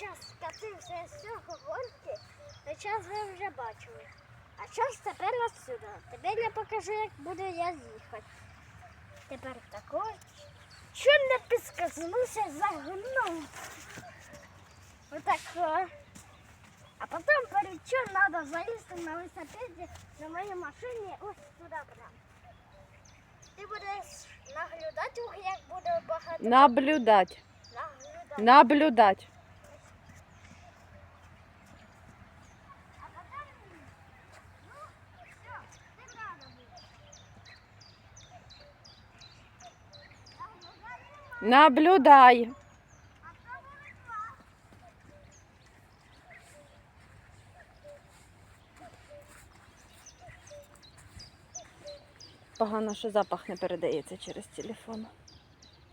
зараз скатився з цього гонки, то час ви вже бачили. А час тепер отсюди. Тепер я покажу, як буду я їхати. Тепер також. Що не підскользнувся, загнув. Отак. А потім перед чим треба залізти на велосипеді на моїй машині ось туди прямо. Ти будеш наглядати, як буде багато. Наблюдать. Наглядати. Наблюдать. Наблюдай. Погано, що запах не передається через телефон.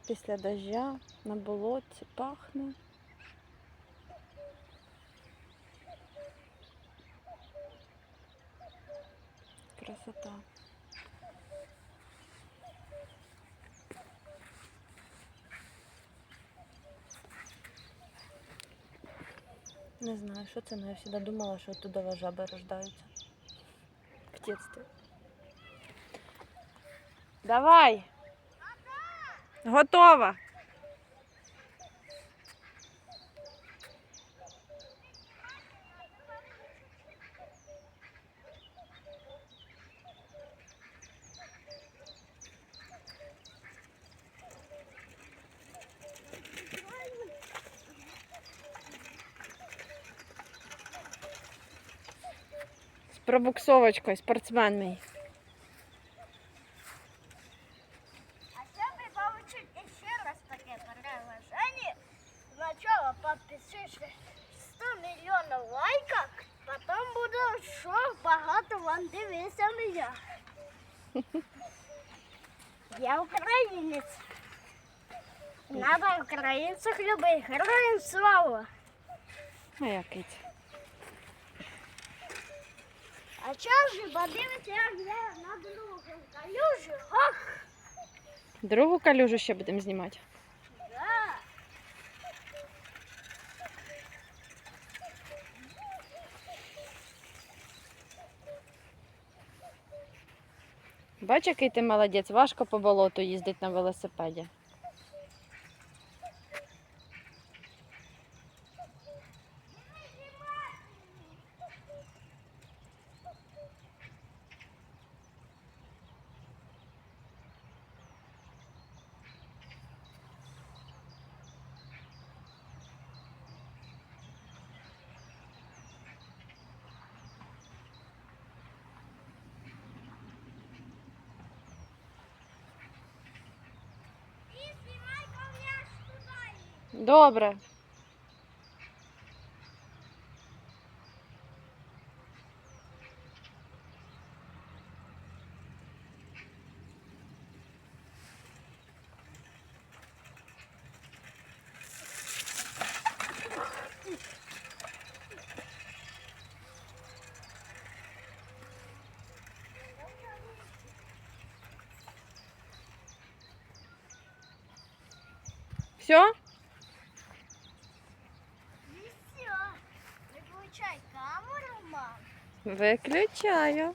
Після дождя на болотці пахне. Красота. Не знаю, що це, але я завжди думала, що оттуда жаби рождаються. В дитинстві. Давай. Готова. пробуксовочкою, спортсмен мій. А чтобы получить еще раз такое предложение, сначала подпишись 100 миллионов лайков, потом буду що багато вам дивитися мене. Я українець. Надо українців любити. Героям слава. А я киця. Час же подивиться, як я на другу калюжу. Ох, Другу калюжу ще будемо знімати. да. Бач, який ти молодець, важко по болоту їздить на велосипеді. Добре. Все? Виключаю.